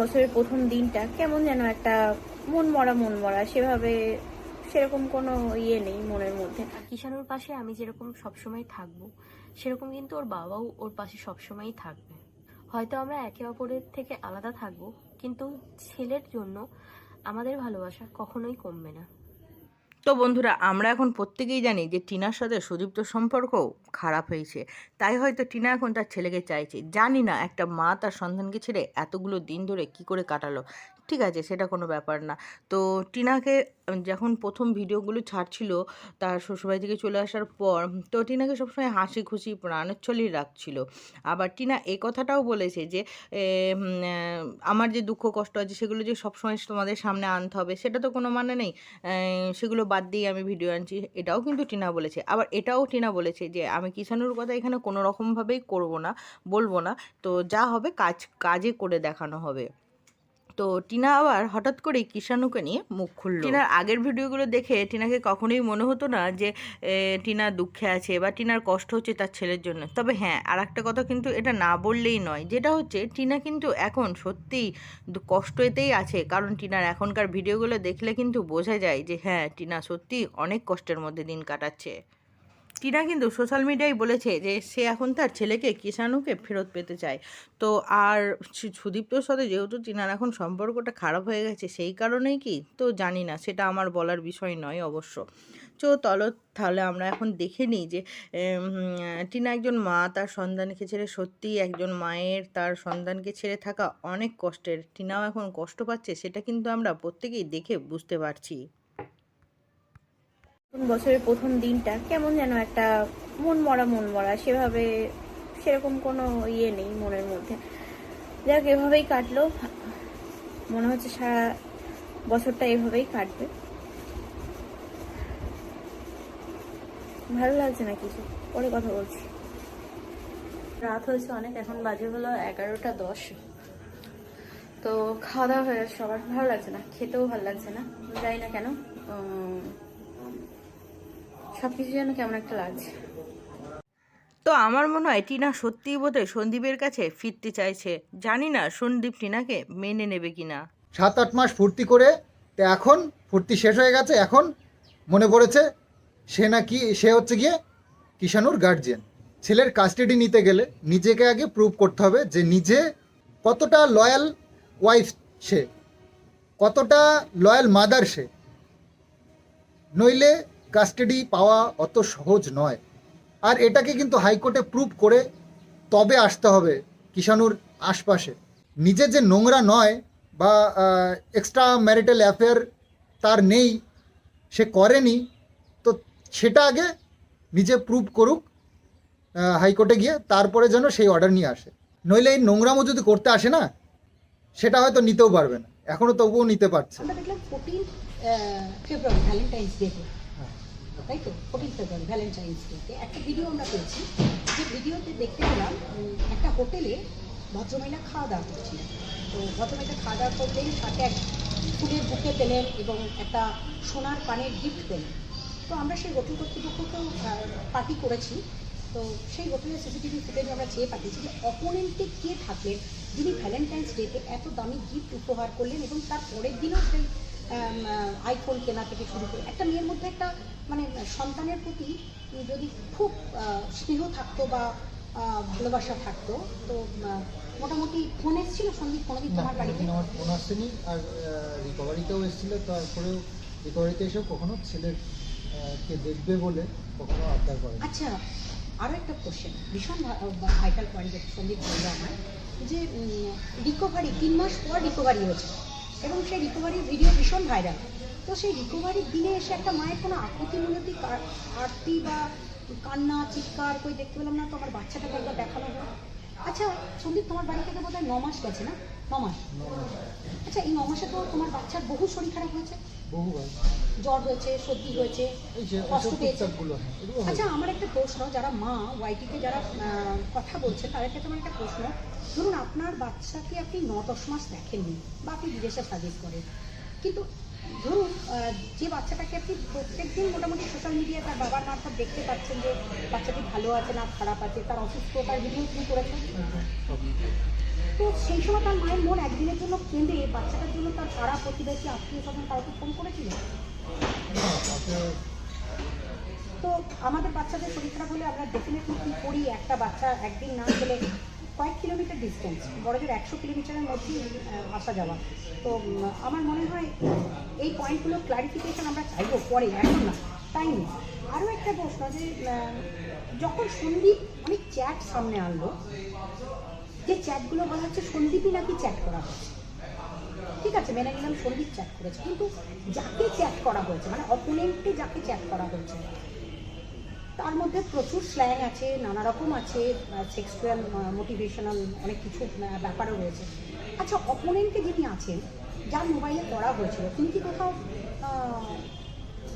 বছরের প্রথম দিনটা কেমন যেন একটা মন মরা মন মরা। সেভাবে সেরকম কোনো ইয়ে নেই মনের মধ্যে। কিষানুর পাশে আমি যেরকম সবসময় থাকব সেরকম কিন্তু ওর বাবাও ওর পাশে সবসময়ই থাকবে। হয়তো আমরা একে অপরের থেকে আলাদা থাকব কিন্তু ছেলের জন্য আমাদের ভালোবাসা কখনোই কমবে না। তো বন্ধুরা আমরা এখন প্রত্যেকেই জানি যে টিনার সাথে সুদীপ্ত সম্পর্কও খারাপ হয়েছে। তাই হয়তো টিনা এখন তার ছেলেকে চাইছে। জানি না একটা মা তার সন্তানকে ছেড়ে এতগুলো দিন ধরে কি করে কাটালো। ঠিক আছে সেটা কোনো ব্যাপার না। তো টিনাকে যখন প্রথম ভিডিওগুলো ছাড়ছিল তার শ্বশুরবাড়ি থেকে চলে আসার পর তো টিনাকে সবসময় হাসি খুশি প্রাণোচ্ছলই রাখছিল। আবার টিনা এই কথাটাও বলেছে যে এ, আমার যে দুঃখ কষ্ট আছে সেগুলো যে সবসময় তোমাদের সামনে আনতে হবে সেটা তো কোনো মানে নেই। সেগুলো বাদ দিয়ে আমি ভিডিও আনছি। এটাও কিন্তু টিনা বলেছে। আবার এটাও টিনা বলেছে যে আমি কিষানুর কথা এখানে কোনো রকমভাবেই করব না, বলব না। তো যা হবে কাজ, কাজে করে দেখানো হবে। তো টিনা আবার হঠাৎ করেই কিষানুকে নিয়ে মুখ খুলল। টিনার আগের ভিডিওগুলো দেখে টিনাকে কখনোই মনে হতো না যে টিনা দুঃখে আছে বা টিনার কষ্ট হচ্ছে তার ছেলের জন্য। তবে হ্যাঁ আর একটা কথা কিন্তু এটা না বললেই নয়। যেটা হচ্ছে, টিনা কিন্তু এখন সত্যিই দু- কষ্ট এতেই আছে। কারণ টিনার এখনকার ভিডিওগুলো দেখলে কিন্তু বোঝা যায় যে হ্যাঁ টিনা সত্যি অনেক কষ্টের মধ্যে দিন কাটাচ্ছে। টিনা কিন্তু সোশ্যাল মিডিয়ায় বলেছে যে সে এখন তার ছেলেকে কিষাণুকে ফেরত পেতে চায়। তো আর সুদীপ্তর সাথে যেহেতু টিনার এখন সম্পর্কটা খারাপ হয়ে গেছে, সেই কারণেই কি? তো জানি না, সেটা আমার বলার বিষয় নয় অবশ্য। চো, তলো, তাহলে আমরা এখন দেখে নিই যে টিনা একজন মা, তার সন্তানকে ছেড়ে সত্যিই একজন মায়ের, তার সন্তানকে ছেড়ে থাকা অনেক কষ্টের। টিনাও এখন কষ্ট পাচ্ছে, সেটা কিন্তু আমরা প্রত্যেকেই দেখে বুঝতে পারছি। নতুন বছরের প্রথম দিনটা কেমন যেন একটা মন মরা মন মরা, সেভাবে সেরকম কোনো ইয়ে নেই মনের মধ্যে। যাক, এভাবেই কাটলো। মনে হচ্ছে সারা বছরটা এভাবেই কাটবে। ভালো লাগছে না কিছু? পরে কথা বলছি। রাত হয়েছে অনেক, এখন বাজে হলো এগারোটা দশ। তো খাওয়া দাওয়া হয়ে সবার ভালো লাগছে না? খেতেও ভালো লাগছে না? জানি না কেন সবকিছু যেন কেমন একটা লাগছে। তো আমার মনে হয় টিনা সত্যিই বোধহয় সন্দীপের কাছে ফিরতে চাইছে। জানি না সন্দীপ টিনাকে মেনে নেবে কিনা। সাত আট মাস ফুর্তি করে তো এখন ফুর্তি শেষ হয়ে গেছে এখন মনে পড়েছে সে নাকি সে হচ্ছে গিয়ে কিষানুর গার্জিয়ান ছেলের কাস্টাডি নিতে গেলে নিজেকে আগে প্রুভ করতে হবে যে নিজে কতটা লয়াল ওয়াইফ সে কতটা লয়াল মাদার সে। নইলে কাস্টাডি পাওয়া অত সহজ নয়। আর এটাকে কিন্তু হাইকোর্টে প্রুভ করে তবে আসতে হবে কিষানুর আশপাশে। নিজে যে নোংরা নয় বা এক্সট্রা ম্যারিটাল অ্যাফেয়ার তার নেই, সে করেনি, তো সেটা আগে নিজে প্রুভ করুক হাইকোর্টে গিয়ে, তারপরে যেন সেই অর্ডার নিয়ে আসে। নইলে এই নোংরামো যদি করতে আসে না, সেটা হয়তো নিতেও পারবে না। এখনও তবুও নিতে পারছে আমরা দেখলাম ফোরটিন ফেব্রুয়ারি ভ্যালেন্টাইন্স ডেতে তাই তো? ফোরটিন ফেব্রুয়ারি ভ্যালেন্টাইন্স ডেতে একটা ভিডিও আমরা পেয়েছি যে ভিডিওতে দেখতে পেলাম একটা হোটেলে ভদ্রমহিলা খাওয়া দাওয়া করছিলেন তো ভদ্রমহিলা খাওয়া দাওয়া করলেন সাথে এক ফুলের বুকে পেলেন এবং একটা সোনার কানের গিফট পেলেন। তো আমরা সেই হোটেল কর্তৃপক্ষকেও পার্টি করেছি। তো সেই হোটেলের সিসিটিভি ফুটেজ আমরা চেয়ে পাঠিয়েছি যে অপোনেন্টে কে থাকলেন, যিনি ভ্যালেন্টাইন্স ডেতে এত দামি গিফট উপহার করলেন এবং তার পরের দিনও সেই আইফোন কেনা থেকে শুরু করে একটা মেয়ের মধ্যে একটা মানে সন্তানের প্রতি যদি খুব স্নেহ থাকতো বা ভালোবাসা থাকতো তো মোটামুটি ফোন এসেছিল সন্দীপ কোনোদিন তোমার বাড়িতে? আমার ফোন আসেনি আর রিকভারিতেও এসেছিল তারপরেও রিকভারিতে এসেও কখনো ছেলের কে দেখবে বলে কখনো আবদার করে আচ্ছা আরও একটা কোশ্চেন ভীষণ ভাইটাল পয়েন্ট সন্দীপ বলল আমার যে রিকভারি তিন মাস পর রিকভারি হয়েছে এবং সেই রিকভারির ভিডিও ভীষণ ভাইরাল তো সেই রিকভারির দিনে এসে একটা মায়ের কোনো আকুতি মিনতি আরতি বা কান্না চিৎকার কই দেখতে পেলাম না তো আমার বাচ্চাটাকে একবার দেখানো হয় আচ্ছা সন্দীপ তোমার বাড়ি থেকে বোধ হয় ন মাস গেছে না? ন মাস। আচ্ছা এই ন মাসে তো তোমার বাচ্চার বহু শরীর খারাপ হয়েছে? বহুবার জ্বর হয়েছে সর্দি হয়েছে কষ্ট পেয়েছে। টুকটাকগুলো হ্যাঁ। আচ্ছা আমার একটা প্রশ্ন যারা মা ওয়াইটিতে যারা কথা বলছে তাদের ক্ষেত্রে আমার একটা প্রশ্ন। ধরুন আপনার বাচ্চাকে আপনি ন দশ মাস দেখেননি বা আপনি বিদেশে সাজেস্ট করেন। কিন্তু ধরুন যে বাচ্চাটাকে আপনি প্রত্যেকদিন মোটামুটি সোশ্যাল মিডিয়ায় তার বাবার মারফত দেখতে পাচ্ছেন যে বাচ্চাটি ভালো আছে না খারাপ আছে, তার অসুস্থতার ভিডিও তুমি করেছেন। তো সেই সময় তার মায়ের মন একদিনের জন্য কেঁদে বাচ্চাটার জন্য তার পাড়া প্রতিবেশী, আত্মীয় স্বজন কাউকে ফোন করেছিল? তো আমাদের বাচ্চাদের শরীর খারাপ হলে আমরা ডেফিনেটলি কী করি? একটা বাচ্চা একদিন না গেলে কয়েক কিলোমিটার ডিস্টেন্স বড়দের একশো কিলোমিটারের মধ্যেই আসা যাওয়া। তো আমার মনে হয় এই পয়েন্টগুলো ক্লারিফিকেশন আমরা চাইব পরে, এখন না, তাই নেই আরও একটা প্রশ্ন যে যখন সন্দীপ, অনেক চ্যাট সামনে আনলো, যে চ্যাটগুলো বলা হচ্ছে সন্দীপই নাকি চ্যাট করা হয়েছে? ঠিক আছে, মেনে নিলাম সন্দীপ চ্যাট করেছে। কিন্তু যাকে চ্যাট করা হয়েছে মানে অপোনেন্টকে যাকে চ্যাট করা হয়েছে তার মধ্যে প্রচুর স্ল্যাং আছে নানা রকম আছে সেক্সুয়াল মোটিভেশনাল অনেক কিছু আহ, ব্যাপারও রয়েছে আচ্ছা অপোনেন্টকে যিনি আছেন যার মোবাইলে করা হয়েছিল তিনি কি কোথাও আহ,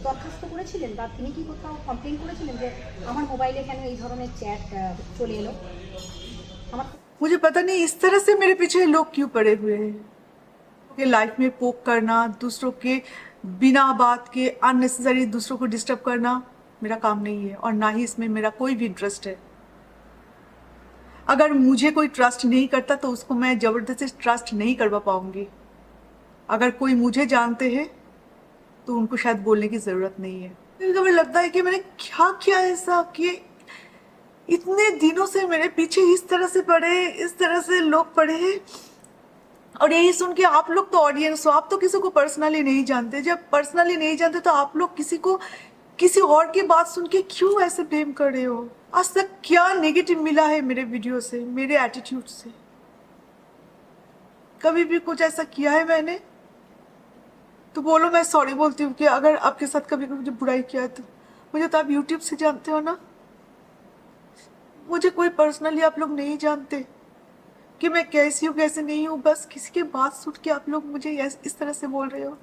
দরখাস্ত করেছিলেন বা তিনি কি কোথাও কমপ্লেন করেছিলেন যে আমার মোবাইলে কেন এই ধরনের চ্যাট চলে এলো আমার मुझे पता नहीं इस तरह से मेरे पीछे लोग क्यों पड़े हुए हैं कि लाइफ में पोक करना दूसरों के बिना बात के अननेसेसरी दूसरों को डिस्टर्ब करना मेरा काम नहीं है और ना ही इसमें मेरा कोई भी इंटरेस्ट है। अगर मुझे कोई ट्रस्ट नहीं करता तो उसको मैं ज़बरदस्ती ट्रस्ट नहीं करवा पाऊँगी। अगर कोई मुझे जानते हैं तो उनको शायद बोलने की ज़रूरत नहीं है। कभी लगता है कि मैंने क्या किया ऐसा कि इतने दिनों से मेरे पीछे इस तरह से पड़े, इस तरह से लोग पड़े और यही सुन के आप लोग तो ऑडियंस हो। आप तो किसी को पर्सनली नहीं जानते। जब पर्सनली नहीं जानते तो आप लोग किसी को किसी और की बात सुन के क्यों ऐसे ब्लेम कर रहे हो? आज तक क्या नेगेटिव मिला है मेरे वीडियो से, मेरे एटीट्यूड से? कभी भी कुछ ऐसा किया है मैंने? तो बोलो, मैं सॉरी बोलती हूँ कि अगर आपके साथ कभी कभी मुझे बुराई किया है तो। मुझे तो आप यूट्यूब से जानते हो ना? मुझे कोई पर्सनली आप लोग नहीं जानते कि मैं कैसी हूँ, कैसे नहीं हूँ, बस किसी की बात सुन के आप लोग मुझे इस तरह से बोल रहे हो।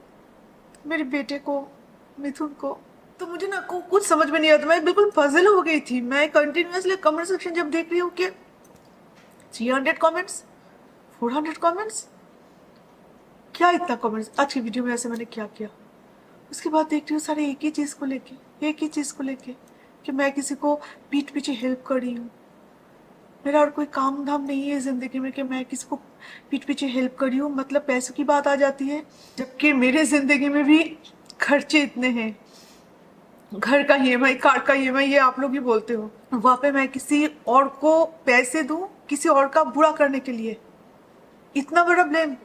मेरे बेटे को, मिथुन को तो मुझे ना कुछ समझ में नहीं आता। मैं बिल्कुल पजल हो गई थी। मैं कंटिन्यूसली कमेंट सेक्शन जब देख रही हूँ कि three hundred comments four hundred comments क्या इतना कमेंट्स आज की वीडियो में ऐसे मैंने क्या किया? उसके बाद देख रही हूँ सारे एक ही चीज़ को लेके, एक ही चीज़ को लेके कि मैं किसी को पीठ पीछे हेल्प कर रही हूँ। मेरा और कोई काम धाम नहीं है ज़िंदगी में कि मैं किसी को पीठ पीछे हेल्प कर रही हूँ। मतलब पैसों की बात आ जाती है, जबकि मेरे ज़िंदगी में भी खर्चे इतने हैं। घर का ई कार का ई ये आप लोग ही बोलते हो। वहाँ पे मैं किसी और को पैसे दू, किसी और का बुरा करने के लिए। इतना बड़ा ब्लेम